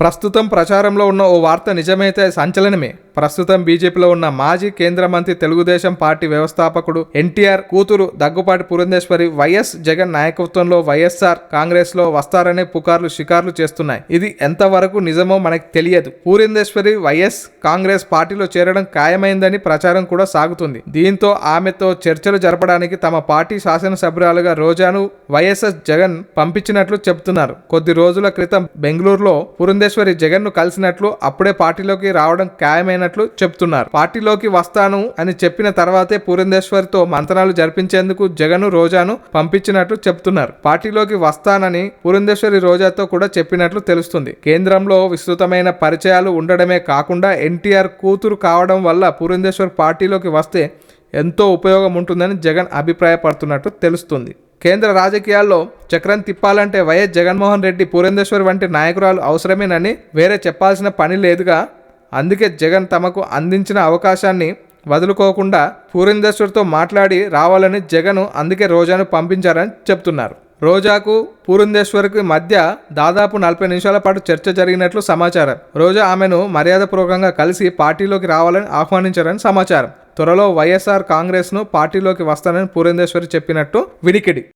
ప్రస్తుతం ప్రచారంలో ఉన్న ఓ వార్త నిజమైతే సంచలనమే. ప్రస్తుతం బీజేపీలో ఉన్న మాజీ కేంద్ర మంత్రి తెలుగుదేశం పార్టీ వ్యవస్థాపకుడు ఎన్టీఆర్ కూతురు దగ్గుపాటి పురంధేశ్వరి వైఎస్ జగన్ నాయకత్వంలో వైఎస్ఆర్ కాంగ్రెస్లో వస్తారనే పుకార్లు షికార్లు చేస్తున్నాయి. ఇది ఎంతవరకు నిజమో మనకు తెలియదు. పురంధేశ్వరి వైఎస్ కాంగ్రెస్ పార్టీలో చేరడం ఖాయమైందని ప్రచారం కూడా సాగుతుంది. దీంతో ఆమెతో చర్చలు జరపడానికి తమ పార్టీ శాసనసభ్యురాలుగా రోజాను వైఎస్ఎస్ జగన్ పంపించినట్లు చెబుతున్నారు. కొద్ది రోజుల క్రితం బెంగళూరులో పురంధేశ్వరి జగన్ను కలిసినట్లు అప్పుడే పార్టీలోకి రావడం ఖాయమైనట్లు చెప్తున్నారు. పార్టీలోకి వస్తాను అని చెప్పిన తర్వాతే పురంధేశ్వరితో మంతనాలు జరిపించేందుకు జగన్ రోజాను పంపించినట్లు చెప్తున్నారు. పార్టీలోకి వస్తానని పురంధేశ్వరి రోజాతో కూడా చెప్పినట్లు తెలుస్తుంది. కేంద్రంలో విస్తృతమైన పరిచయాలు ఉండడమే కాకుండా ఎన్టీఆర్ కూతురు కావడం వల్ల పురంధేశ్వర్ పార్టీలోకి వస్తే ఎంతో ఉపయోగం ఉంటుందని జగన్ అభిప్రాయపడుతున్నట్టు తెలుస్తుంది. కేంద్ర రాజకీయాల్లో చక్రం తిప్పాలంటే వైఎస్ జగన్మోహన్ రెడ్డి పూరేందేశ్వర్ వంటి నాయకురాలు అవసరమేనని వేరే చెప్పాల్సిన పని లేదుగా అందుకే జగన్ తమకు అందించిన అవకాశాన్ని వదులుకోకుండా పురంధేశ్వర్తో మాట్లాడి రావాలని జగన్ అందుకే రోజాను పంపించారని చెప్తున్నారు. రోజాకు పూరుందేశ్వర్కి మధ్య దాదాపు నలభై నిమిషాల పాటు చర్చ జరిగినట్లు సమాచారం. రోజా ఆమెను మర్యాదపూర్వకంగా కలిసి పార్టీలోకి రావాలని ఆహ్వానించారని సమాచారం. త్వరలో వైఎస్ఆర్ కాంగ్రెస్ను పార్టీలోకి వస్తానని పూరేందేశ్వరి చెప్పినట్టు వినికిడి.